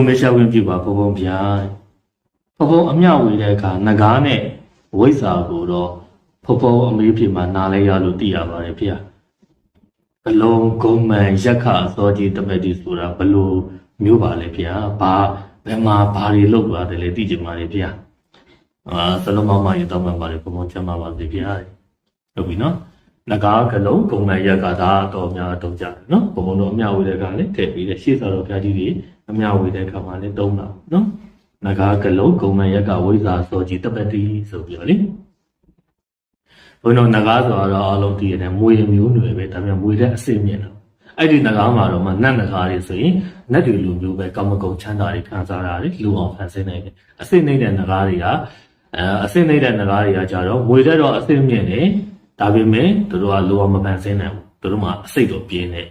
ကုံမေရှာဝင်ပြပါဘုံဘုံဗျာဘုံဘုံအမျှဝေတဲ့အခါငကားနဲ့ဝိဇ္ဇာကိုတော့ဘုံဘုံအမေးဖြစ်မှာနားလဲရလို့သိရပါတယ်ဗျာဘလုံးဂုံမန်ရက်ခအစောကြီးတပည့်တီဆိုတာဘလို့မျိုးပါလဲဗျာဘာဘယ်မှာဘာတွေလုပ်ပါတယ်လဲသိကြပါလေဗျာအာစလုံးမမရေတောင်းမှပါတယ်ဘုံဘုံချမ်းပါပါစေဗျာဟုတ်ပြီနော်ငကားကလုံးဂုံမန်ရက်ကဒါတော့များတော့ကြတယ်နော်ဘုံဘုံတို့အမျှဝေတဲ့အခါလည်းထည့်ပြီးတယ်ရှေ့စောတော်ဘုရားကြီးတွေ အမြဝေတဲ့အခါမှာလည်းသုံးတာနော်ငကားကလုံးဂုံမန်ရက်ကဝိဇ္ဇာစောကြီးတပတိဆိုပြီးတော့လေဘုန်းတော်ငကားဆိုတော့အလုံးတည်ရတယ်မွေမျိုးနွယ်ပဲဒါပေမဲ့မွေတဲ့အစစ်မြင့်တာအဲ့ဒီငကားမှာတော့မှနတ်ငကားတွေဆိုရင်နတ်တွေလူမျိုးပဲကောင်းမကုံချမ်းသာတွေခံစားတာလေလူအောင်ဖန်ဆင်းနိုင်တယ်အစစ်နေတဲ့ငကားတွေကအဲအစစ်နေတဲ့ငကားတွေကကြတော့မွေတဲ့တော့အစစ်မြင့်တယ်ဒါပေမဲ့သူတို့ကလူအောင်မဖန်ဆင်းနိုင်ဘူးသူတို့မှအစိတ်တော့ပြင်းတယ်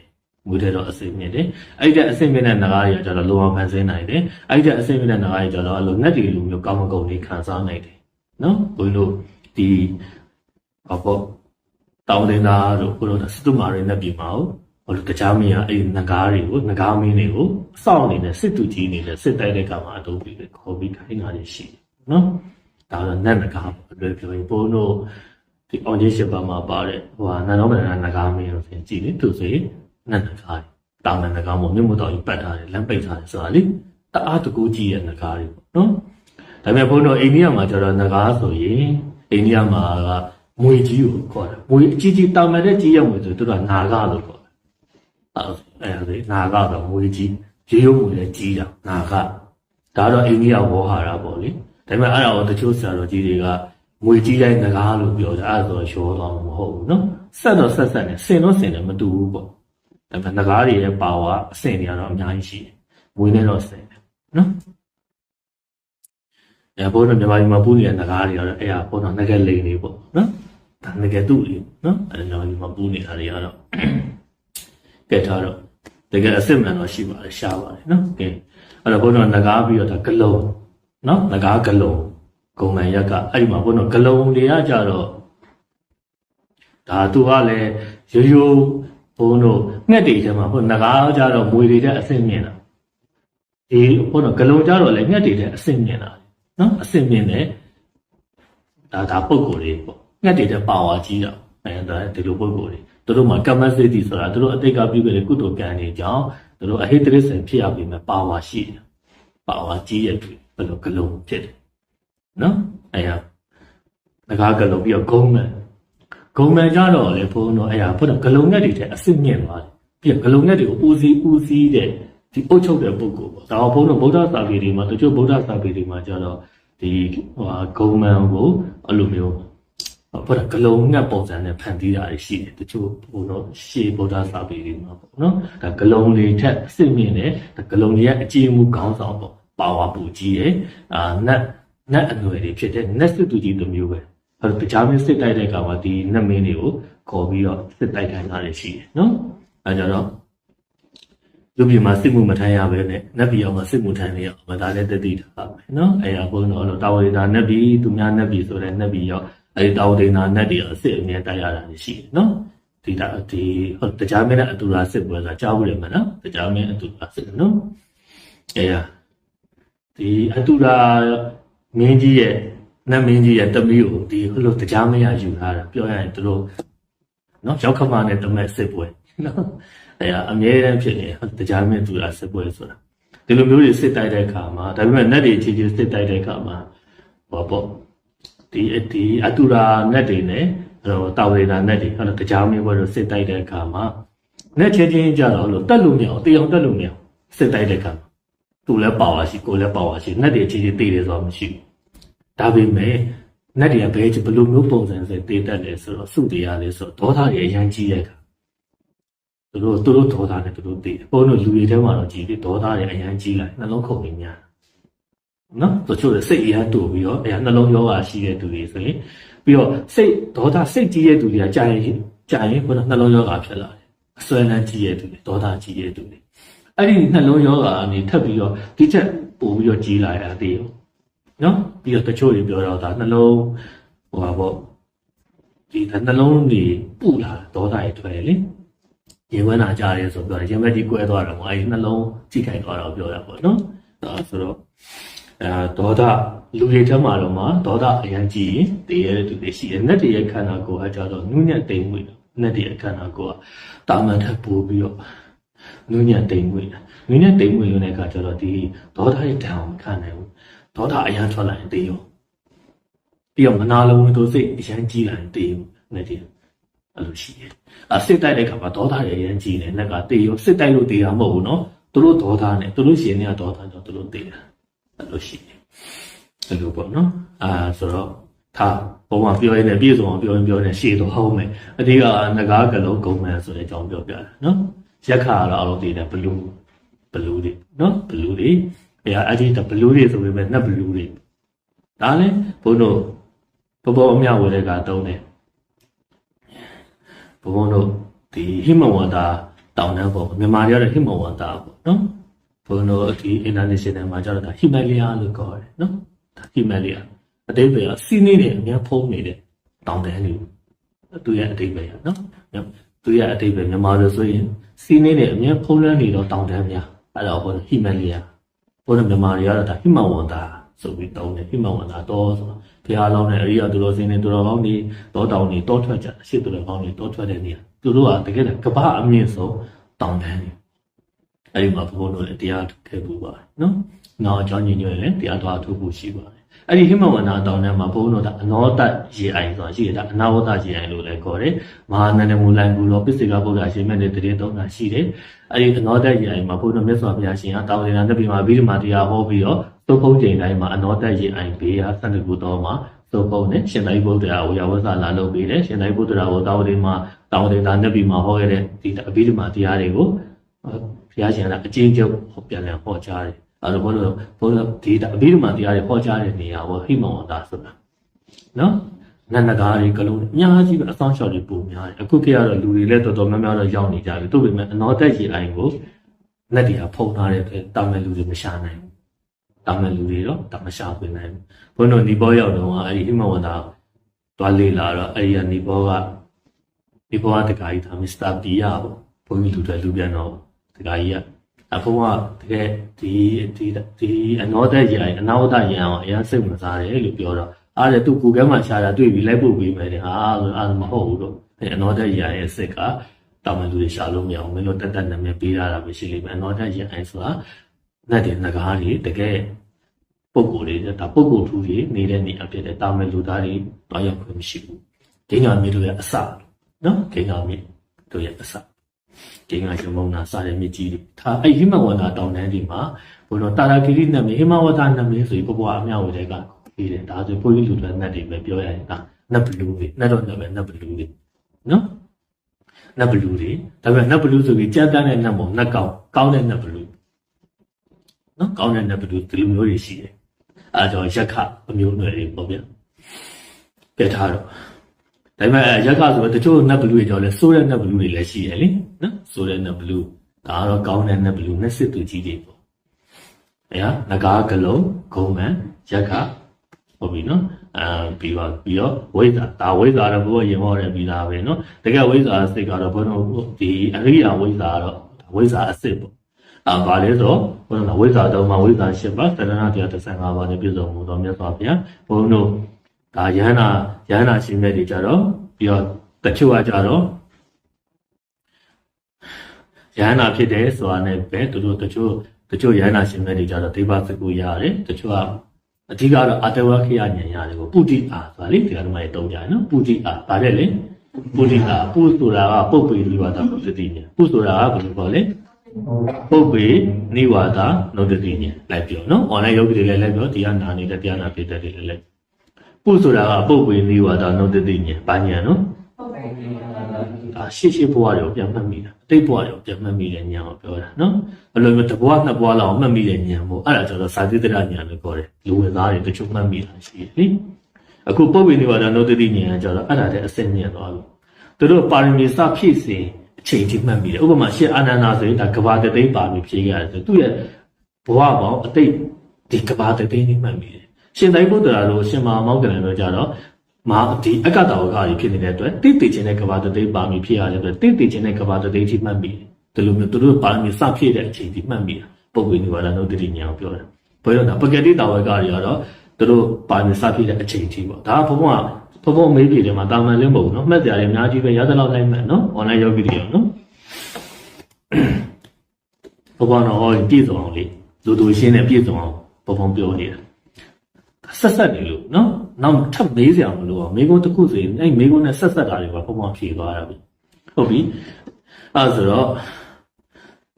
မွေးတဲ့တော့အစင်မြင့်တယ်အဲ့ဒီအစင်မြင့်တဲ့နဂါးတွေကကျတော့လောအောင်ဖန်ဆင်းနိုင်တယ်အဲ့ဒီအစင်မြင့်တဲ့နဂါးတွေကျတော့အလိုငတ်တီလူမျိုးကောင်းမကုံလေးခံစားနိုင်တယ်နော်ဘုန်းတို့ဒီဟောပေါ့တောင်းတင်သားတို့ဘုရားစတုမာရိနဲ့ပြည်မှာဟိုလိုတခြားမင်းကအဲ့ဒီနဂါးတွေကိုနဂါးမင်းတွေကိုအဆောင်အနေနဲ့စစ်တူကြီးအနေနဲ့စစ်တိုက်တဲ့ကမှာအတုံးပြီးခေါ်ပြီးခိုင်းတာတွေရှိတယ်နော်ဒါတော့နတ်နဂါးပေါ့လွယ်ပြောရင်ဘုန်းတို့ဒီအောင်ကြီးရှစ်ပါမှာပါတဲ့ဟိုဟာနန္ဒောမန္တနဂါးမင်းလို့ဆိုရင်ကြည်လေသူဆိုရင် နတ်နဂါးတွေတောင်နတ်နဂါးမို့မြို့မတော်ကြီးပတ်ထားတယ်လမ်းပိတ်ထားတယ်ဆိုတာလေတအားတကူကြီးရဲ့နဂါးတွေပေါ့နော်ဒါပေမဲ့ဘုန်းတော်အိန္ဒိယမှာကျတော့နဂါးဆိုရင်အိန္ဒိယမှာကမွေကြီးကိုခေါ်တယ်မွေအကြီးကြီးတောင်မဲ့တဲ့ကြီးရဲ့မွေဆိုသူကနာဂလို့ခေါ်တယ်အဲအဲနာဂတော့မွေကြီးရေရုံမွေလည်းကြီးတာနာဂဒါတော့အိန္ဒိယဝေါ်ဟာရပေါ့လေဒါပေမဲ့အဲ့ဒါကိုတချို့ဆရာတော်ကြီးတွေကမွေကြီးတိုင်းနဂါးလို့ပြောကြအဲ့ဒါဆိုတော့ရောသွားမှာမဟုတ်ဘူးနော်ဆက်တော့ဆက်ဆက်နေစင်တော့စင်တယ်မတူဘူးပေါ့ ဒါပေမဲ့ငကားတွေရဲ့ပါဝါအဆင့်တွေကတော့အများကြီးရှိတယ်။မွေးနေတော့ဆင်တယ်နော်။အဲဘုန်းတော်မြန်မာပြည်မှာပူနေတဲ့ငကားတွေကတော့အဲ့ဟာဘုန်းတော်ငကက်လိန်တွေပေါ့နော်။ဒါငကက်တူတွေနော်။အဲမြန်မာပြည်မှာပူနေတာတွေကတော့ကဲထားတော့တကယ်အစ်စ်မှန်တော့ရှိပါတယ်ရှားပါတယ်နော်။ကဲအဲ့တော့ဘုန်းတော်ငကားပြီးတော့ဒါဂလုံးနော်ငကားဂလုံးဂုံမန်ရက်ကအဲ့ဒီမှာဘုန်းတော်ဂလုံးတွေကကြတော့ဒါသူကလည်းရိုးရိုး ဘုန်းတို့ငှက်တွေထဲမှာဘုန်းငကားကြတော့မွေတွေတဲ့အဆင့်မြင့်တာဒီဘုန်းတို့ဂလုံးကြတော့လည်းငှက်တွေတဲ့အဆင့်မြင့်တာနော်အဆင့်မြင့်တယ်ဒါဒါပုံကိုယ်တွေပေါ့ငှက်တွေတဲ့ပါဝါကြီးတာအဲဒါဒီလိုပုံကိုယ်တွေသူတို့မှာကမ္မစိတ်တိဆိုတာသူတို့အတိတ်ကပြုခဲ့တဲ့ကုသိုလ်ကံတွေကြောင့်သူတို့အဟိတရစင်ဖြစ်ရပြီမဲ့ပါဝါရှိတယ်ပါဝါကြီးရဲ့သူဘယ်လိုဂလုံးဖြစ်တယ်နော်အဲရငကားဂလုံးပြီးတော့ဂုံးမယ် ဂုံမှန်ကြတော့လေဘုန်းတော်အဲ့ဒါဘုရားဂလုံငက်တွေတဲ့အစ်စ်မြင့်သွားတယ်ပြီးတော့ဂလုံငက်တွေကိုဦးစီးဦးစီးတဲ့ဒီအုပ်ချုပ်တဲ့ပုဂ္ဂိုလ်ပေါ့ဒါတော့ဘုန်းတော်ဗုဒ္ဓစာပေတွေမှာတချို့ဗုဒ္ဓစာပေတွေမှာကျတော့ဒီဟိုဟာဂုံမှန်ကိုအဲ့လိုမျိုးဘုရားဂလုံငက်ပုံစံနဲ့ဖန်တီးတာရှိတယ်တချို့ဘုန်းတော်ရှေးဗုဒ္ဓစာပေတွေမှာပေါ့နော်ဒါဂလုံတွေထက်အစ်စ်မြင့်တယ်ဒါဂလုံတွေရဲ့အခြေမှုခေါင်းဆောင်ပေါ့ပါဝါပူကြီးတယ်အာနတ်နတ်အနွယ်တွေဖြစ်တဲ့နတ်စစ်သူကြီးတစ်မျိုးပဲ အဲ့တော့ကြားမင်းစစ်တိုက်တဲ့ကောင်ကဒီနတ်မင်းတွေကိုခေါ်ပြီးတော့စစ်တိုက်ခိုင်းတာတွေရှိတယ်နော်အဲကြတော့လူပြည်မှာစစ်မှုမထမ်းရပဲနဲ့နတ်ပြည်အောင်မှာစစ်မှုထမ်းနေရအောင်မဒါလည်းတတိထားပါမယ်နော်အဲအဘုန်းတော်တော့တာဝရိတာနတ်ပြည်သူများနတ်ပြည်ဆိုတဲ့နတ်ပြည်ရောက်အဲဒီတာဝရိတာနတ်တွေအစစ်အမြဲတိုက်ရတာရှိတယ်နော်ဒီတာဒီဟုတ်တရားမင်းနဲ့အတူရာစစ်ပွဲဆိုတာကြားဘူးလေမနော်တရားမင်းအတူရာစစ်နော်အဲရဒီအတူရာမင်းကြီးရဲ့ နတ်မင်းကြီးရဲ့တမီးကိုဒီဟိုလိုတရားမရယူထားတာပြောရရင်သူတို့နော်ရောက်ခမနဲ့တမက်စစ်ပွဲနော်အဲအမြဲတမ်းဖြစ်နေတရားမင်းသူတာစစ်ပွဲဆိုတာဒီလိုမျိုးတွေစစ်တိုက်တဲ့အခါမှာဒါပေမဲ့နတ်တွေချင်းချင်းစစ်တိုက်တဲ့အခါမှာဘောပေါ့ဒီဒီအတူရာနတ်တွေနဲ့ဟိုတာဝေနာနတ်တွေဟိုတရားမင်းပွဲတို့စစ်တိုက်တဲ့အခါမှာနတ်ချင်းချင်းကြတော့လို့တက်လို့မရအောင်တေအောင်တက်လို့မရအောင်စစ်တိုက်တဲ့အခါမှာသူလည်းပါဝါရှိကိုလည်းပါဝါရှိနတ်တွေချင်းချင်းတေတယ်ဆိုတာမရှိဘူး ဒါပေမဲ့နတ်တွေကဘယ်ဘယ်လိုမျိုးပုံစံစတေးတတ်လဲဆိုတော့စုတရားလဲဆိုတော့ဒေါသတွေအရင်ကြီးတဲ့အခါသူတို့သူတို့ဒေါသနဲ့သူတို့တေးတယ်ပုံလို့လူတွေထဲမှာတော့ကြည်ပြီးဒေါသတွေအရင်ကြီးလိုက်နှလုံးခုန်နေများနော်တချို့စိတ်အရင်တူပြီးတော့အဲနှလုံးယောဂရှိတဲ့သူတွေဆိုရင်ပြီးတော့စိတ်ဒေါသစိတ်ကြီးတဲ့သူတွေကကြာရင်ကြာရင်ဘုရားနှလုံးယောဂဖြစ်လာတယ်အစွဲလန်းကြီးတဲ့သူတွေဒေါသကြီးတဲ့သူတွေအဲ့ဒီနှလုံးယောဂအနေထပ်ပြီးတော့ဒီချက်ပို့ပြီးတော့ကြီးလာရတာတည်ရော နော်ပြီးတော့တချို့တွေပြောတော့ဒါနှလုံးဟိုပါပေါ့ဒီနှလုံးတွေပူလာဒေါသတွေထွက်တယ်လေရေဝမ်းနာကြရဲဆိုပြောတယ်ရင်မက်ကြီးကွဲသွားတယ်ပေါ့အဲဒီနှလုံးကြိတ်ခိုက်သွားတော့ပြောရပေါ့နော်ဒါဆိုတော့အဲဒေါသလူတွေထက်မှာတော့မှဒေါသအရင်ကြည့်ရင်တည်ရတဲ့သူတွေရှိတယ်။နတ်တွေရဲ့ခန္ဓာကိုယ်ကကြတော့နုညံ့တိမ်မွေ့တယ်။နတ်တွေရဲ့ခန္ဓာကိုယ်ကတာမန်ထက်ပိုပြီးတော့နုညံ့တိမ်မွေ့တယ်။နုညံ့တိမ်မွေ့ရတဲ့အခါကျတော့ဒီဒေါသရဲ့တံအောင်ခံနိုင်ဘူး။ ဒေါသအရင်ထွက်လာရင်တည်ရောပြီးတော့မနာလုံးဝင်သူစိတ်အရင်ကြီးလာရင်တည်ရောနတ်တွေအဲ့လိုရှိတယ်။အစစ်တိုက်တဲ့ခါမှာဒေါသရဲ့အရင်ကြီးနေနက်ကတည်ရောစစ်တိုက်လို့တည်တာမဟုတ်ဘူးနော်။သူတို့ဒေါသနဲ့သူတို့ရှင်တွေကဒေါသကြောင့်သူတို့တည်တာအဲ့လိုရှိတယ်။အဲ့လိုပေါ့နော်။အာဆိုတော့ထားပုံမှန်ပြောရင်းနဲ့ပြည့်စုံအောင်ပြောရင်ပြောရင်ရှေ့တော့ဟုတ်မယ်။အတိကငကားကလုံးဂုံမှန်ဆိုတဲ့အကြောင်းပြောပြတယ်နော်။ရက်ခါကတော့အလုံးတည်တယ်ဘလူးဘလူးတွေနော်ဘလူးတွေ အဲအဲ့ဒီဘလူးတွေဆိုပေမဲ့နတ်ဘလူးတွေဒါလည်းဘုန်းတို့ဘဘောအမြဝေတဲ့ကတုံးတယ်ဘဘုန်းတို့ဒီဟိမဝန္တာတောင်တန်းပေါ့မြန်မာတွေကတော့ဟိမဝန္တာပေါ့နော်ဘုန်းတို့ဒီ international မှာကျတော့ဒါဟိမလီယာလို့ခေါ်တယ်နော်ဒါဟိမလီယာအတိပ္ပယ်ကစီးနေတယ်အများဖုံးနေတဲ့တောင်တန်းတွေသူရဲ့အတိပ္ပယ်ရနော်သူရဲ့အတိပ္ပယ်မြန်မာလိုဆိုရင်စီးနေတယ်အများဖုံးလွှမ်းနေတော့တောင်တန်းများအဲ့တော့ဘုန်းဟိမလီယာ ဘုန်းတို့မြန်မာတွေကတော့ဒါဟိမဝန္တာဆိုပြီးတောင်းတယ်ဟိမဝန္တာတော့ဆိုတော့ဘုရားလောင်းနဲ့အရိယသူတော်စင်းတွေသူတော်ကောင်းတွေတောတောင်တွေတောထွက်ကြအရှိသူတော်ကောင်းတွေတောထွက်တဲ့နေရာသူတို့ကတကယ်ကပ္ပအမြင့်ဆုံးတောင်တန်းတွေအဲ့ဒီမှာဘုန်းတို့လည်းတရားခဲ့ပူပါတယ်နော်။နောက်အကြောင်းညွှန်ညွှန်လည်းတရားတော်ထုတ်ဖို့ရှိပါတယ်။ အဲ့ဒီဟိမဝန္တာတောင်တန်းမှာဘုန်းတို့ကအနောတရေအိုင်ဆိုတာရှိတယ်ဒါအနာဝတရေအိုင်လို့လည်းခေါ်တယ်။မဟာနန္ဒမူလိုင်ကူတော်ပစ္စေကဗုဒ္ဓရှင်မြတ်တဲ့တရေသုံးတာရှိတယ်။အဲ့ဒီအနောတရေအိုင်မှာဘုန်းတို့မြတ်စွာဘုရားရှင်ကတာဝတိနာနှစ်ပြည်မှာဗိဓမာတရားဟောပြီးတော့သုတ်ဖုံးချိန်တိုင်းမှာအနောတရေအိုင်ဘေးဟာသန္တကူတော်မှာသုတ်ဖုံးနဲ့ရှင်သာရိပုတ္တရာကိုရဝဆလာလုပ်ပြီးတယ်ရှင်သာရိပုတ္တရာကိုတာဝတိမှာတာဝတိနာနှစ်ပြည်မှာဟောခဲ့တဲ့ဒီအဘိဓမာတရားတွေကိုဘုရားရှင်ကအကျဉ်းချုပ်ပြန်လည်ဟောကြားတယ် အဲ့တော့ဘုန်းတော်ဘုန်းတော်ဒီအဘိဓမ္မာတရားတွေဟောကြားတဲ့နေရာကိုဟိမဝန္တာဆိုတာနော်နန္ဒကားတွေကလုံးအများကြီးပဲအဆောင်ရှောက်တွေပုံများတယ်အခုခေတ်ကတော့လူတွေလည်းတော်တော်များများတော့ရောက်နေကြပြီသို့ပေမဲ့အနောတက်ရေအိုင်ကိုလက်တရားဖုံထားတဲ့အတွက်တာမန်လူတွေမရှာနိုင်ဘူးတာမန်လူတွေတော့တာမရှာခွင့်နိုင်ဘူးဘုန်းတော်နီဘောရောက်တော့အဲ့ဒီဟိမဝန္တာတွားလေးလာတော့အဲ့ဒီကနီဘောကနီဘောကတခါကြီးဒါမစ္စတာပီယာပေါ့ဘုန်းကြီးလူတွေလူပြန်တော့တခါကြီးက အဖိုးကတကယ်ဒီဒီဒီအနောဒရံအနာဝဒရံအောင်အရင်စိတ်ဝင်စားတယ်လို့ပြောတော့အားတယ်သူကိုကဲမှာရှာတာတွေ့ပြီးလိုက်ပို့ပေးမယ်တဲ့ဟာဆိုအားမဟုတ်ဘူးတော့အဲအနောဒရံရဲ့စိတ်ကတောင်းမလူတွေရှာလို့မရအောင်မင်းတို့တက်တက်နာမည်ပေးရတာပဲရှိလိမ့်မယ်အနောဒရံဆိုတာနတ်တွေငကားတွေတကယ်ပုံကိုယ်တွေဒါပုံကိုယ်ထူးတွေနေတဲ့နေအဖြစ်တဲ့တာမန်လူသားတွေတွားရောက်ခွင့်မရှိဘူးဒိညာမြေတို့ရဲ့အစနော်ဒိညာမြေတို့ရဲ့အစ ကျင်းကရုံမုံနာစတဲ့မြစ်ကြီးတွေဒါအဲ့ဟိမဝန္တာတောင်တန်းဒီမှာဘုန်းတော်တာရာဂိရိနတ်မေဟိမဝန္တာနတ်မေဆိုပြီးဘဘအမြောက်ဝေတဲ့ကပြီးတယ်ဒါဆိုဘုန်းကြီးလူတွေနတ်တွေပဲပြောရရင်ဒါနတ်ဘလူးတွေနတ်တော်နတ်ပဲနတ်ဘလူးတွေနော်နတ်ဘလူးတွေဒါပေမဲ့နတ်ဘလူးဆိုပြီးကြမ်းတမ်းတဲ့နတ်မဟုတ်နတ်ကောင်ကောင်းတဲ့နတ်ဘလူးနော်ကောင်းတဲ့နတ်ဘလူးဒီလိုမျိုးတွေရှိတယ်အဲဒါကြောင့်ရက်ခအမျိုးနွယ်တွေပေါ့ဗျာပြထားတော့ ဒါပေမဲ့ရက်ခဆိုတော့တချို့နက်ဘလူးတွေကြောင့်လဲစိုးတဲ့နက်ဘလူးတွေလည်းရှိရလေနော်စိုးတဲ့နက်ဘလူးဒါကတော့ကောင်းတဲ့နက်ဘလူးနဲ့စစ်သူကြီးတွေပေါ့။အဲဟာငကားကလုံးဂုံမန်ရက်ခဟုတ်ပြီနော်အာပြီးတော့ပြီးတော့ဝိဇ္ဇာဒါဝိဇ္ဇာတော့ဘုရားရင်ဟောတယ်ပြီးသားပဲနော်တကယ်ဝိဇ္ဇာစိတ်ကတော့ဘုန်းတော်ဒီအရိယာဝိဇ္ဇာတော့ဝိဇ္ဇာအစစ်ပေါ့အာဘာလဲဆိုတော့ဘုန်းတော်ဝိဇ္ဇာတော့မှာဝိဇ္ဇာ၈ပါးတဏှာတရား35ပါးနဲ့ပြည့်စုံမှုတော်မြတ်စွာဘုရားဘုန်းတော် ဒါယန္နာယန္နာရှင်မြတ်တွေကြတော့ပြီးတော့တချို့ကကြတော့ယန္နာဖြစ်တယ်ဆိုတာနဲ့ပဲသူတို့တချို့တချို့ယန္နာရှင်မြတ်တွေကြတော့ဒေဝစကုရတယ်တချို့ကအဓိကတော့အတဝခိယဉာဏ်ရတယ်ကိုပုတိအာဆိုတာလေဒီကနေ့မှတုံးကြတယ်နော်ပုတိအာဗါတဲ့လေပုတိအာပုဆိုတာကပုပ္ပေနိဝါဒပုသတိဉာဏ်ပုဆိုတာကဘယ်လိုခေါ်လဲပုပ္ပေနိဝါဒနုဒတိဉာဏ်လိုက်ပြောနော် online ယောဂီတွေလည်းလိုက်ပြောဒီကနာနေတဲ့တရားနာဖြစ်တဲ့တွေလည်းလိုက် ပုဆိုတာကပုပ္ပေနိဝါဒနုဒတိဉာဏ်ဘာဉာဏ်နော်အာရှေ့ရှေ့ဘဝတွေကိုပြန်မှတ်မိတာအတိတ်ဘဝတွေကိုပြန်မှတ်မိတဲ့ဉာဏ်ကိုပြောတာနော်ဘယ်လိုမျိုးတစ်ဘဝနှစ်ဘဝလောက်မှတ်မိတဲ့ဉာဏ်ပေါ့အဲ့ဒါကျတော့စာသစ်တရဉာဏ်လို့ခေါ်တယ်လူဝင်သားတွေတချို့မှတ်မိတာရှိတယ်လေအခုပုပ္ပေနိဝါဒနုဒတိဉာဏ်ကကျတော့အဲ့ဒါတဲ့အစစ်ဉာဏ်သွားပြီသူတို့ပါရမီစဖြည့်စဉ်အချိန်ထိမှတ်မိတယ်ဥပမာရှေ့အာနန္ဒာဆိုရင်ဒါကဘာတသိန်းပါမီဖြည့်ခဲ့ရတယ်ဆိုသူ့ရဲ့ဘဝပေါင်းအတိတ်ဒီကဘာတသိန်းนี่မှတ်မိတယ် ရှင်တိုင်းဘုဒ္ဓရာတို့ရှင်မမောက္ကလန်တို့ကြတော့မာဒီအကတာဝကကြီးဖြစ်နေတဲ့အတွက်တိတိချင်းတဲ့ကဘာတသိပါမီဖြစ်ရတဲ့အတွက်တိတိချင်းတဲ့ကဘာတသိကြီးမှတ်မိတယ်ဒီလိုမျိုးသူတို့ပါမီစဖြည့်တဲ့အချိန်ကြီးမှတ်မိတာပုဂ္ဂိုလ်နိဗ္ဗာန်တို့တတိညာကိုပြောတယ်ဘယ်လိုလဲပကတိတာဝကကြီးကတော့သူတို့ပါမီစဖြည့်တဲ့အချိန်ကြီးပေါ့ဒါကဘုံကဘုံမေးပြီတယ်မှာတာမန်လင်းပုံနော်မှတ်ကြရတယ်အများကြီးပဲရသလောက်လိုက်မှတ်နော် online ယောဂီတွေရောနော်ဘုံကတော့ဟောပြည့်စုံအောင်လေလူတို့ရှင်းနေပြည့်စုံအောင်ဘုံဘုံပြောနေတာ ဆက်ဆက်နေလို့နော်နောက်ထပ်မေးစရာမလိုအောင်မိကုန်းတစ်ခုစီအဲ့မိကုန်းနဲ့ဆက်ဆက်တာတွေပါပုံမှန်ဖြေသွားတာပဲဟုတ်ပြီအဲ့ဆိုတော့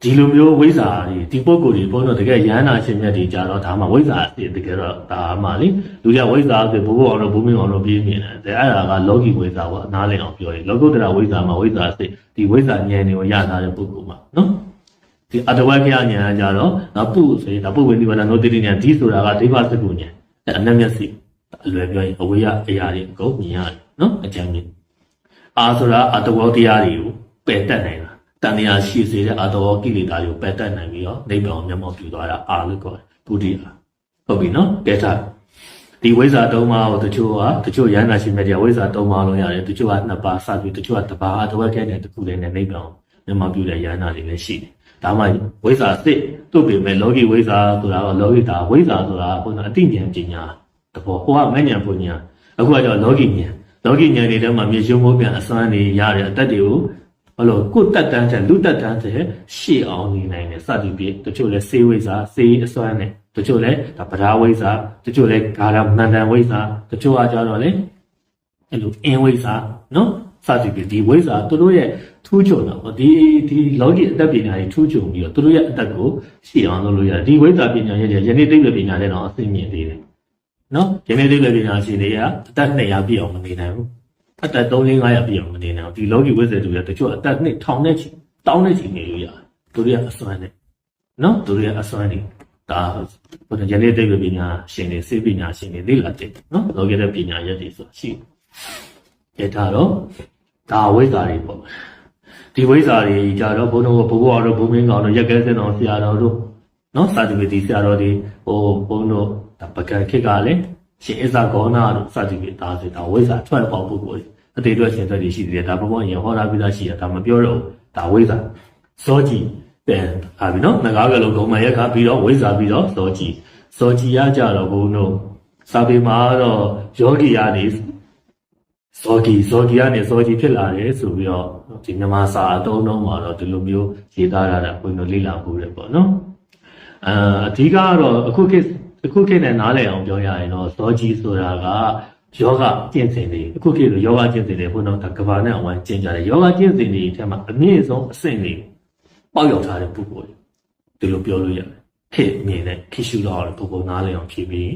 ဒီလိုမျိုးဝိဇ္ဇာတွေဒီပုံကိုယ်တွေဘောတော့တကယ်ရဟန္တာရှင်မြတ်တွေကြတော့ဒါမှဝိဇ္ဇာတွေတကယ်တော့ဒါမှလေလူရဝိဇ္ဇာဆိုဘိုးဘောအောင်တော့ဘိုးမင်းအောင်တော့ပြင်းမြင်တယ်အဲ့ဒါကလောကီဝိဇ္ဇာပေါ့အနားလည်အောင်ပြောရင်လောကုတ္တရာဝိဇ္ဇာမှာဝိဇ္ဇာစိတ်ဒီဝိဇ္ဇာဉာဏ်တွေကိုရထားတဲ့ပုဂ္ဂိုလ်မှာနော်ဒီအတဝက်ခရဉာဏ်ကကြတော့နော်ပုဆိုရင်ဒါပုဝိနိဗ္ဗာန်နောတိတိဉာဏ်ဒီဆိုတာကဒိဗ္ဗစကုဉာဏ် အဲအနမျက်စိအလွယ်ပြောရင်အဝေယအရာတွေအကုန်မြင်ရတယ်နော်အကြံမြင်အာဆိုတာအတဝေါတရားတွေကိုပယ်တတ်နိုင်တာတန်တရားရှိစေတဲ့အာတဝေါကိလေသာတွေကိုပယ်တတ်နိုင်ပြီးတော့နိဗ္ဗာန်ကိုမျက်မှောက်ပြုသွားတာအာလို့ခေါ်တယ်ဘုဒ္ဓအာဟုတ်ပြီနော်ကဲထားဒီဝိဇ္ဇာ၃ပါးကိုတချို့ကတချို့ရဟန္တာရှင်မြတ်တွေဝိဇ္ဇာ၃ပါးလုံးရတယ်တချို့ကနှစ်ပါးစပြီးတချို့ကတစ်ပါးအတဝက်ကဲတဲ့တစ်ခုလေးနဲ့နိဗ္ဗာန်ကိုမျက်မှောက်ပြုတဲ့ရဟန္တာတွေလည်းရှိတယ် ဒါမှဝိဇ္ဇာစစ်သူ့ပေမဲ့လောကီဝိဇ္ဇာဆိုတာကလောကီတာဝိဇ္ဇာဆိုတာဘုရားအတိဉာဏ်ပညာတဘောဟိုကမဉဏ်ပညာအခုကတော့လောကီဉာဏ်လောကီဉာဏ်တွေထဲမှာမြေရှုံးမိုးပြန်အစွမ်းတွေရတဲ့အတတ်တွေကိုဘလို့ကိုယ်တက်တန်းတဲ့လူတက်တန်းတဲ့ရှေ့အောင်နေနိုင်တယ်စသည်ဖြင့်တချို့လဲစေဝိဇ္ဇာစေအစွမ်းနဲ့တချို့လဲဒါပဓာဝိဇ္ဇာတချို့လဲဂါရမန္တန်ဝိဇ္ဇာတချို့ကကြတော့လေအဲ့လိုအင်းဝိဇ္ဇာနော်စသည်ဖြင့်ဒီဝိဇ္ဇာသူတို့ရဲ့ ထူးချွန်တာပေါ့ဒီဒီလောကီအတတ်ပညာတွေထူးချွန်ပြီးတော့သူတို့ရဲ့အတတ်ကိုရှေ့အောင်လုပ်လို့ရတယ်ဒီဝိဇ္ဇာပညာရဲ့ယနေ့သိပ္ပံပညာတဲ့တော့အသိမြင်သေးတယ်နော်ယနေ့သိပ္ပံပညာရှင်တွေကအတတ်200ပြည့်အောင်မနေနိုင်ဘူးအသက်3 500ပြည့်အောင်မနေနိုင်ဘူးဒီလောကီဝိဇ္ဇာတွေတချို့အသက်နှစ်ထောင်နဲ့ချီတောင်းနဲ့ချီနေလို့ရတယ်သူတို့ရဲ့အစွမ်းနဲ့နော်သူတို့ရဲ့အစွမ်းတွေဒါဘုရားယနေ့သိပ္ပံပညာရှင်တွေစေပညာရှင်တွေလေ့လာတဲ့နော်လောကီတဲ့ပညာရက်တွေဆိုရှိတယ်ဒါတော့ဒါဝိဇ္ဇာတွေပေါ့ ဒီဝိဇ္ဇာတွေကြတော့ဘုန်းတော်ဘိုးဘွားတို့ဘုံမင်းကောင်တို့ရက်ကဲစင်တော်ဆရာတော်တို့နော်စာတိပတိဆရာတော်တွေဟိုဘုန်းတို့ဒါပကံခေတ်ကလည်းရှင်အစ္ဆဂေါနာတို့စာတိပတိဒါဆိုဒါဝိဇ္ဇာထွက်ပေါက်ပုဂ္ဂိုလ်အတေအတွက်ရှင်သက်တွေရှိသေးတယ်ဒါဘုံဘရင်ဟောတာပြီးသားရှိတာဒါမပြောတော့ဒါဝိဇ္ဇာစောကြည့်တဲ့ဟာပြီနော်ငကားကလေးဂုံမရက်ခါပြီးတော့ဝိဇ္ဇာပြီးတော့စောကြည့်စောကြည့်ရကြတော့ဘုန်းတို့စာပေမှာတော့ယောဂီယာနေ ဇော်ကြီးဇော်ကြီးကနေဇော်ကြီးဖြစ်လာတယ်ဆိုပြီးတော့ဒီမြန်မာစာအတုံးတော့မှာတော့ဒီလိုမျိုးရေးသားရတာဘုန်းတော်လေ့လာမှုတယ်ပေါ့နော်အာအဓိကကတော့အခုခေတ်အခုခေတ်နဲ့နားလည်အောင်ပြောရရင်တော့ဇော်ကြီးဆိုတာကယောဂကျင့်စဉ်တွေအခုခေတ်လိုယောဂကျင့်စဉ်တွေဘုန်းတော်ကကဘာနဲ့အဝိုင်းကျင့်ကြတယ်ယောဂကျင့်စဉ်တွေအထက်မှာအမြင့်ဆုံးအဆင့်တွေပေါက်ရောက်ထားတဲ့ပုဂ္ဂိုလ်တွေဒီလိုပြောလို့ရတယ်ခေတ်မြင်တဲ့ခေရှုတော့ပုံပုံနားလည်အောင်ဖြေပြီး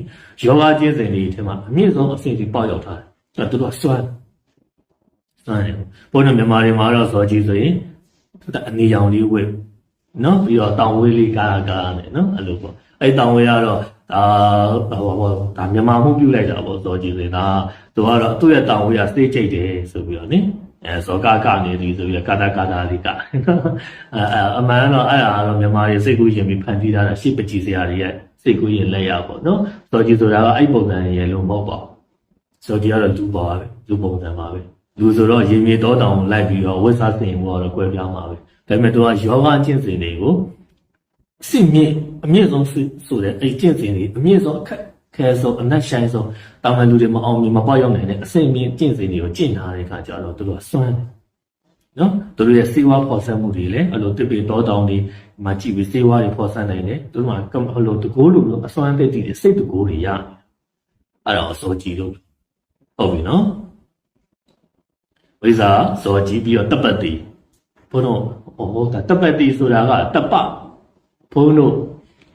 ယောဂကျင့်စဉ်တွေအထက်မှာအမြင့်ဆုံးအဆင့်တွေပေါက်ရောက်ထားတယ် အဲ့တော့သူတို့စွမ်းစွမ်းတယ်ဘုန်းတော်မြန်မာတွေမှာတော့ဇော်ကြီးဆိုရင်သူကအနီရောင်လေးဝဲနော်ပြီးတော့တောင်ဝေးလေးကာကာနဲ့နော်အဲ့လိုပေါ့အဲ့တောင်ဝေးကတော့ဒါဟိုဟိုဒါမြန်မာမှုပြုလိုက်တာပေါ့ဇော်ကြီးဆိုရင်ဒါသူကတော့သူ့ရဲ့တောင်ဝေးကစေးချိတ်တယ်ဆိုပြီးတော့နိအဲဇောကကနေဒီဆိုပြီးကာတာကာတာလေးကနော်အဲအမှန်တော့အဲ့ဒါကတော့မြန်မာတွေစိတ်ကူးရင်ပြီးဖန်တီးထားတာရှေ့ပကြည်စရာတွေရဲ့စိတ်ကူးရင်လက်ရပေါ့နော်ဇော်ကြီးဆိုတာကအဲ့ပုံစံရဲ့လို့မဟုတ်ပါဘူး ဆိုတော့ဒီကတော့လူပါပဲလူပုံစံပါပဲလူဆိုတော့ရေမြေတောတောင်လိုက်ပြီးတော့ဝိသစင်ဘောတော့ကွဲပြားမှာပဲဒါပေမဲ့သူကယောဂကျင့်စဉ်တွေကိုအစစ်မြင့်အမြင့်ဆုံးဆိုတဲ့အဲ့ကျင့်စဉ်တွေအမြင့်ဆုံးအခက်ခဲဆုံးအနက်ဆိုင်ဆုံးတာမန်လူတွေမအောင်မြင်မပေါက်ရောက်နိုင်တဲ့အစစ်မြင့်ကျင့်စဉ်တွေကိုကျင့်ထားတဲ့အခါကျတော့သူတို့ကစွမ်းတယ်နော်သူတို့ရဲ့စေဝါဖော်ဆက်မှုတွေလည်းအဲ့လိုတစ်ပေတောတောင်တွေမှာကြည့်ပြီးစေဝါတွေဖော်ဆက်နိုင်တယ်သူတို့ကဟိုလိုတကိုးလိုလိုအစွမ်းသိတည်စိတ်တကိုးတွေရအဲ့တော့အစိုးကြည့်လို့ ဟုတ်ပြီနော်ဝိဇာဇောကြည့်ပြီးတော့တပ္ပတိဘုန်းတော်ဟောတာတပ္ပတိဆိုတာကတပ္ပဘုန်းတို့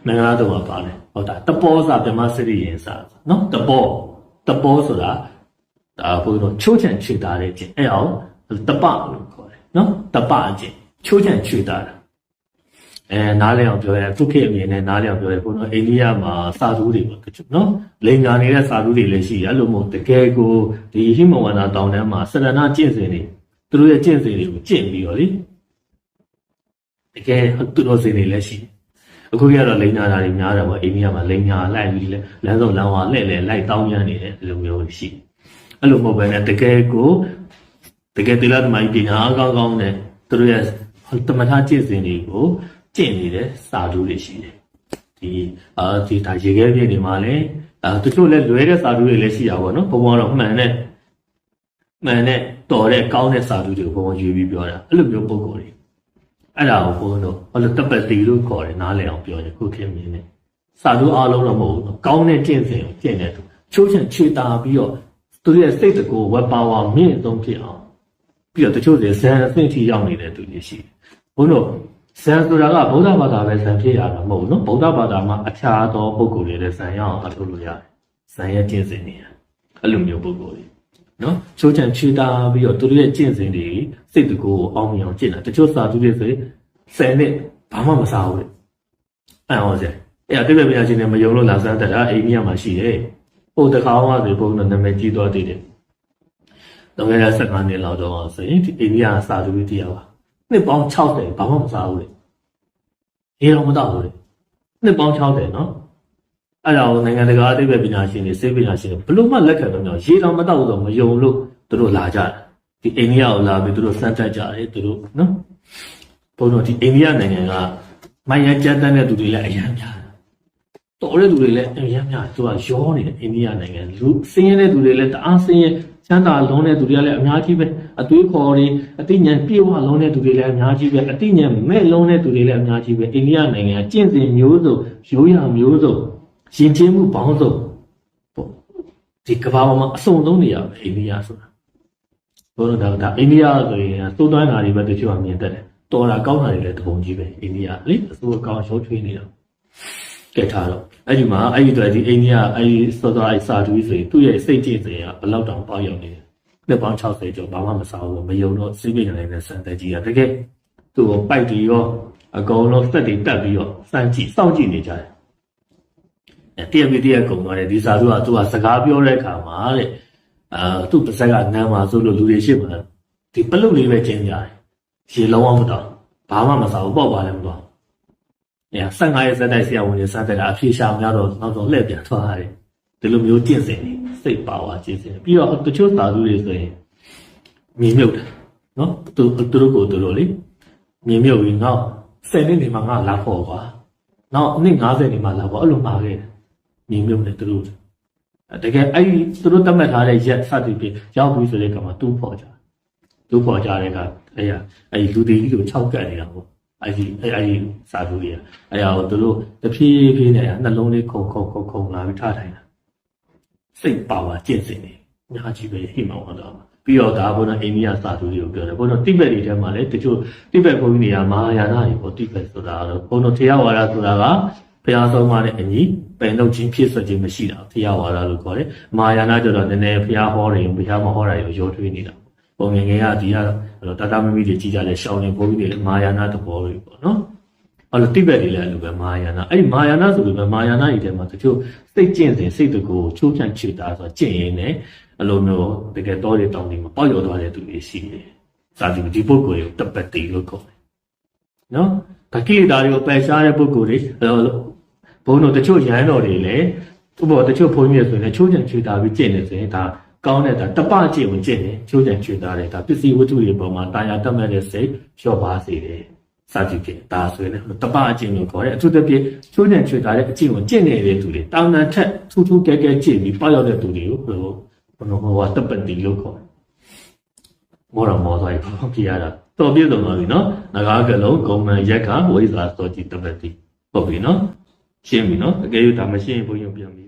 မင်္ဂလာတော်မှာပါတယ်ဟုတ်တာတပောစာဗြဟ္မစရိယင်စာနော်တပောတပောဆိုတာဒါဘုန်းတော်ချိုးချံချွေတာတဲ့ခြင်းအဲ့အောင်တပလို့ခေါ်တယ်နော်တပအခြင်းချိုးချံချွေတာ အဲနားလည်အောင်ပြောရသူခေအမြင်နဲ့နားလည်အောင်ပြောရဘုန်းတော်အိန္ဒိယမှာစာသူတွေပေါ့တချို့နော်လိန်ညာနေတဲ့စာသူတွေလည်းရှိတယ်အဲ့လိုမျိုးတကယ်ကိုဒီဟိမဝန္တာတောင်တန်းမှာစရဏကျင့်စဉ်တွေသူတို့ရဲ့ကျင့်စဉ်တွေကိုကျင့်ပြီးတော့လေတကယ်သူတို့စဉ်တွေလည်းရှိအခုကတော့လိန်ညာတာတွေများတယ်ပေါ့အိန္ဒိယမှာလိန်ညာလိုက်ပြီးလဲလမ်းစုံလမ်းဝါလှည့်လှည့်လိုက်တောင်းရနေတယ်အဲ့လိုမျိုးရှိအဲ့လိုမဟုတ်ဘဲနဲ့တကယ်ကိုတကယ်သီလသမားပညာအကောင်းကောင်းနဲ့သူတို့ရဲ့တမထကျင့်စဉ်တွေကို ကျင့်နေတဲ့စာတူးတွေရှိတယ်ဒီအာဒီဒါရေခဲပြည့်နေမှာလဲအာတချို့လဲလွဲတဲ့စာတူးတွေလည်းရှိတာပေါ့နော်ဘုံဘုံတော့မှန်တဲ့မှန်တဲ့တော်တဲ့ကောင်းတဲ့စာတူးတွေကိုဘုံဘုံယူပြီးပြောတာအဲ့လိုမျိုးပုံကိုယ်တွေအဲ့ဒါကိုဘုံတို့ဘာလို့တပတ်တီလို့ခေါ်တယ်နားလည်အောင်ပြောတယ်ခုခေတ်မြင်နေစာတူးအားလုံးတော့မဟုတ်ဘူးကောင်းတဲ့ကျင့်စဉ်ကိုကျင့်တဲ့သူချိုးချင်ခြေတာပြီးတော့သူရဲ့စိတ်တကူဝက်ပါဝါမြင့်ဆုံးဖြစ်အောင်ပြီးတော့တချို့တွေဇန်အဆင့်ထိရောက်နေတဲ့သူတွေရှိတယ်။ဘုန်းတို့ ဇန်ဆိုတာကဗုဒ္ဓဘာသာပဲဇန်ဖြစ်ရတာမဟုတ်ဘူးနော်။ဗုဒ္ဓဘာသာမှာအခြားသောပုဂ္ဂိုလ်တွေလည်းဇန်ရအောင်အထုလို့ရတယ်။ဇန်ရဲ့ကျင့်စဉ်တွေအဲ့လိုမျိုးပုဂ္ဂိုလ်တွေနော်။ချိုးချံချွေတာပြီးတော့သူတို့ရဲ့ကျင့်စဉ်တွေစိတ်တကူကိုအောင်မြင်အောင်ကျင့်တာတချို့စာသူတွေဆိုရင်ဆယ်နှစ်ဘာမှမစားဘူးလေ။အဲ့ဟောစေ။အဲ့တိပ္ပပညာရှင်တွေမယုံလို့လာစမ်းတက်တာအိန္ဒိယမှာရှိတယ်။ဟိုတခါမှဆိုဘုန်းတော်နာမည်ကြီးသွားသေးတယ်။လွန်ခဲ့တဲ့15နှစ်လောက်တော့ဆိုရင်ဒီအိန္ဒိယစာသူတွေတရားပါ နှစ်ပေါင်း60ဘာမှမစားဘူးလေရေတော့မတော့ဘူးလေနှစ်ပေါင်း60နော်အဲ့ဒါကိုနိုင်ငံတကာအသိပ္ပံပညာရှင်တွေစေပညာရှင်တွေဘလို့မှလက်ခံတော့မရရေတော့မတော့ဘူးတော့မယုံလို့သူတို့လာကြတယ်ဒီအိန္ဒိယကိုလာပြီးသူတို့စမ်းတက်ကြတယ်သူတို့နော်ဘုန်းတော်ဒီအိန္ဒိယနိုင်ငံကမိုင်းရကြမ်းတမ်းတဲ့သူတွေလည်းအများများတယ်တော်တဲ့သူတွေလည်းအများများသူကရောနေတယ်အိန္ဒိယနိုင်ငံလူစင်းရဲတဲ့သူတွေလည်းတအားစင်းရဲ ချမ်းသာလုံးတဲ့သူတွေကလည်းအများကြီးပဲအသွေးခေါ်တွေအသိဉာဏ်ပြေဝလုံးတဲ့သူတွေလည်းအများကြီးပဲအသိဉာဏ်မဲ့လုံးတဲ့သူတွေလည်းအများကြီးပဲအိန္ဒိယနိုင်ငံကကျင့်စဉ်မျိုးစုံရိုးရာမျိုးစုံရှင်ချင်းမှုပေါင်းစုံပေါ့ဒီကမ္ဘာပေါ်မှာအစုံဆုံးနေရပဲအိန္ဒိယဆိုတာဘုရားဒါကအိန္ဒိယဆိုရင်သိုးသွင်းတာတွေပဲတချို့ကမြင်တတ်တယ်တော်တာကောင်းတာတွေလည်းတပုံကြီးပဲအိန္ဒိယလေအစိုးရကောင်းရုပ်ချွေးနေတာ ကဲထားတော့အဲ့ဒီမှာအဲ့ဒီတော့ဒီအိန္ဒိယအဲ့ဒီစောစောအဲ့စာတူးဆိုရင်သူ့ရဲ့စိတ်ကြည်စင်ကဘယ်လောက်တောင်ပေါက်ရောက်နေလဲနှစ်ပေါင်း60ကျော်ဘာမှမစားဘူးမယုံတော့စိတ်ပြည့်နေတဲ့စံတက်ကြီးကတကယ်သူ့ကိုပိုက်တီရောအကုန်လုံးစက်တွေတက်ပြီးတော့စမ်းကြည့်စောင့်ကြည့်နေကြတယ်အဲတည့်ပြီးတည့်ကုံသွားတယ်ဒီစာတူးကသူကစကားပြောတဲ့အခါမှာတဲ့အာသူ့ပါဇက်ကနမ်းမှာဆိုလို့လူတွေရှိမှဒီပလုတ်လေးပဲကျင်းကြတယ်ရေလုံးအောင်မတော့ဘာမှမစားဘူးပေါ့ပါလည်းမတော့။ အဲ15ရက်စက်တိုက်ဆရာဝန်တွေစတဲ့ကအဖြေရှာများတော့နောက်တော့လှည့်ပြန်သွားတယ်။ဒီလိုမျိုးကျင့်စဉ်နေစိတ်ပါဝါကျင့်စဉ်ပြီးတော့တချို့သာသူတွေဆိုရင်မြေမြုပ်တယ်နော်သူသူတို့ကိုသူတို့လေမြေမြုပ်ပြီးနောက်10နှစ်နေမှငါလာဖို့ကွာ။နောက်နှစ်90နေမှလာဖို့အဲ့လိုမှာခဲ့တယ်။မြေမြုပ်တယ်သူတို့အဲတကယ်အဲ့ဒီသူတို့တတ်မှတ်ထားတဲ့ရက်စသည်ဖြင့်ရောက်ပြီဆိုတဲ့ကမှာတူးဖော်ကြ။တူးဖော်ကြတဲ့ကအဲ့ရအဲ့ဒီလူတွေကြီးကို၆ကတ်နေတာပေါ့။ အဲ့ဒီအဲ့အဲ့ဒီစာသူတွေကအဲ့ဒါကိုသူတို့တဖြည်းဖြည်းနဲ့နှလုံးလေးခုန်ခုန်ခုန်ခုန်လာပြီးထားထိုင်တာစိတ်ပါဝါကျင့်စဉ်နေအများကြီးပဲဟိမောင်းတော့ပြီးတော့ဒါဘုရားအိန္ဒိယစာသူတွေကိုပြောတယ်ဘုရားတိဘက်တွေထဲမှာလည်းတချို့တိဘက်ဘုန်းကြီးတွေကမဟာယာနတွေပေါ့တိဘက်ဆိုတာတော့ဘုရားထေရဝါဒဆိုတာကဘုရားဆုံးမတဲ့အညီပယ်နှုတ်ခြင်းဖြစ်ဆွခြင်းမရှိတာထေရဝါဒလို့ခေါ်တယ်မဟာယာနကျတော့နည်းနည်းဘုရားဟောတယ်ဘုရားမဟောတာကိုရောထွေးနေတာပုံငယ်ငယ်ကဒီကတော့ တာတာမမီတွေကြီးကြတယ်ရှောင်းနေပို့ပြီးတယ်မာယာနာတဘောတွေပေါ့နော်အဲ့လိုတိဘက်တွေလည်းအဲ့လိုပဲမာယာနာအဲ့ဒီမာယာနာဆိုပြီးပဲမာယာနာတွေထဲမှာတချို့စိတ်ကျင့်စဉ်စိတ်တကူချိုးချန့်ချွေတာဆိုတော့ကျင့်ရင်းနဲ့အလိုမျိုးတကယ်တော့တွေတောင်းနေမှာပေါ့ရော်သွားတဲ့သူတွေရှိတယ်စာဒီဒီပုဂ္ဂိုလ်ကိုတပတ်တီလို့ခေါ်တယ်နော်တကိလေသာတွေကိုပယ်ရှားတဲ့ပုဂ္ဂိုလ်တွေအဲ့လိုဘုန်းတော်တချို့ရဟန်းတော်တွေလည်းသူ့ဘောတချို့ဘုန်းကြီးတွေဆိုရင်ချိုးချန့်ချွေတာပြီးကျင့်နေဆိုရင်ဒါ ကောင်းတဲ့ဒါတပကြည့်ဝင်ကျင့်တယ်ချိုးချံချွေတာတယ်ဒါပစ္စည်းဝတ္ထုတွေပေါ်မှာတာယာတက်မဲ့တဲ့စိတ်လျှော့ပါစေတယ်စာကြည့်ဖြင့်ဒါဆိုရင်လည်းတပအကျင့်လို့ခေါ်တယ်အထူးသဖြင့်ချိုးချံချွေတာတဲ့အကျင့်ကိုကျင့်နေတဲ့သူတွေတောင်းတန်ထက်ထူးထူးကဲကဲကျင့်ပြီးပေါ့ရောက်တဲ့သူတွေကိုဟိုဘယ်လိုဟိုတပတိလို့ခေါ်တယ်မောရမောသွားပြီဘာဖြစ်ရတာတော်ပြည့်စုံသွားပြီနော်ငကားကလုံးဂုံမန်ရက်ကဝိဇ္ဇာစောကြည့်တပတိဟုတ်ပြီနော်ရှင်းပြီနော်အကယ်၍ဒါမရှင်းရင်ဘုန်းကြီးပြန်ပြီ